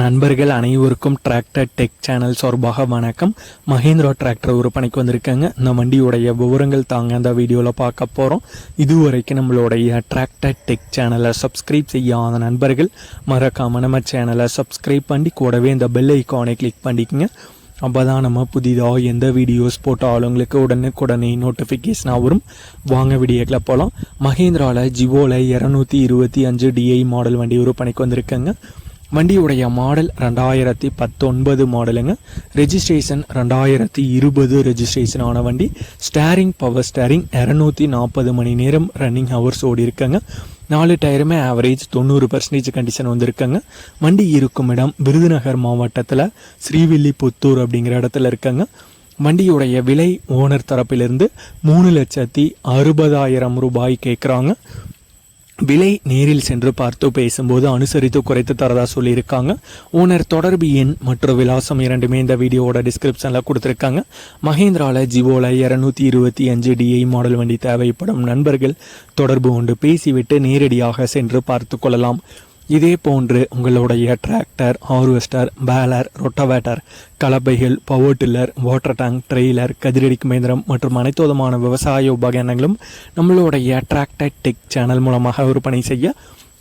நண்பர்கள் அனைவருக்கும் tractor tech channel சார்பாக வணக்கம். மஹேந்திரா டிராக்டர் விற்பனைக்கு வந்திருக்காங்க. இந்த வண்டியுடைய விவரங்கள் தாங்க அந்த வீடியோவில் பார்க்க போகிறோம் இதுவரைக்கும் நம்மளுடைய டிராக்டர் டெக் சேனலை சப்ஸ்கிரைப் செய்யாத நண்பர்கள் மறக்காம நம்ம சேனலை சப்ஸ்கிரைப் பண்ணி கூடவே இந்த பெல் ஐக்கானை கிளிக் பண்ணிக்கோங்க. அப்போ தான் நம்ம புதிதாக எந்த வீடியோஸ் போட்டாலும் உங்களுக்கு உடனுக்குடனே நோட்டிஃபிகேஷனாக வரும். வாங்க வீடியோக்கில் போகலாம் மஹேந்திராவில் ஜிவோவில் இரநூத்தி இருபத்தி அஞ்சு டிஐ மாடல் வண்டி விற்பனைக்கு வந்திருக்காங்க. வண்டியுடைய மாடல் ரெண்டாயிரத்தி பத்தொன்பது மாடலுங்க. ரெஜிஸ்ட்ரேஷன் ரெண்டாயிரத்தி இருபது ரெஜிஸ்ட்ரேஷன் ஆன வண்டி. ஸ்டேரிங் பவர் ஸ்டேரிங் இரநூத்தி நாற்பது மணி நேரம் ரன்னிங் ஹவர்ஸ் ஓடி இருக்குங்க. நாலு டயருமே ஆவரேஜ் தொண்ணூறு பர்சன்டேஜ் கண்டிஷன் வந்திருக்காங்க. வண்டி இருக்கும் இடம் விருதுநகர் மாவட்டத்தில் ஸ்ரீவில்லிபுத்தூர் அப்படிங்கிற இடத்துல இருக்காங்க. வண்டியுடைய விலை ஓனர் தரப்பிலிருந்து மூணு லட்சத்தி அறுபதாயிரம் ரூபாய் கேட்குறாங்க விலை நேரில் சென்று பார்த்து பேசும்போது அனுசரித்து குறைத்து தரதா சொல்லியிருக்காங்க. ஓனர் தொடர்பு எண் மற்றும் விலாசம் இரண்டுமே இந்த வீடியோவோட டிஸ்கிரிப்ஷனில் கொடுத்துருக்காங்க. மஹேந்திராவில் ஜிவோல இரநூத்தி இருபத்தி அஞ்சு டிஐ மாடல் வண்டி தேவைப்படும் நண்பர்கள் தொடர்பு கொண்டு பேசிவிட்டு நேரடியாக சென்று பார்த்து கொள்ளலாம். இதே போன்று உங்களுடைய tractor harvester baler rotavator கலப்பைகள் power tiller water tank trailer கதிரடிக்கும் இயந்திரம் மற்றும் அனைத்து விதமான விவசாய உபகரணங்களும் நம்மளுடைய டிராக்டர் டெக் சேனல் மூலமாக விற்பனை செய்ய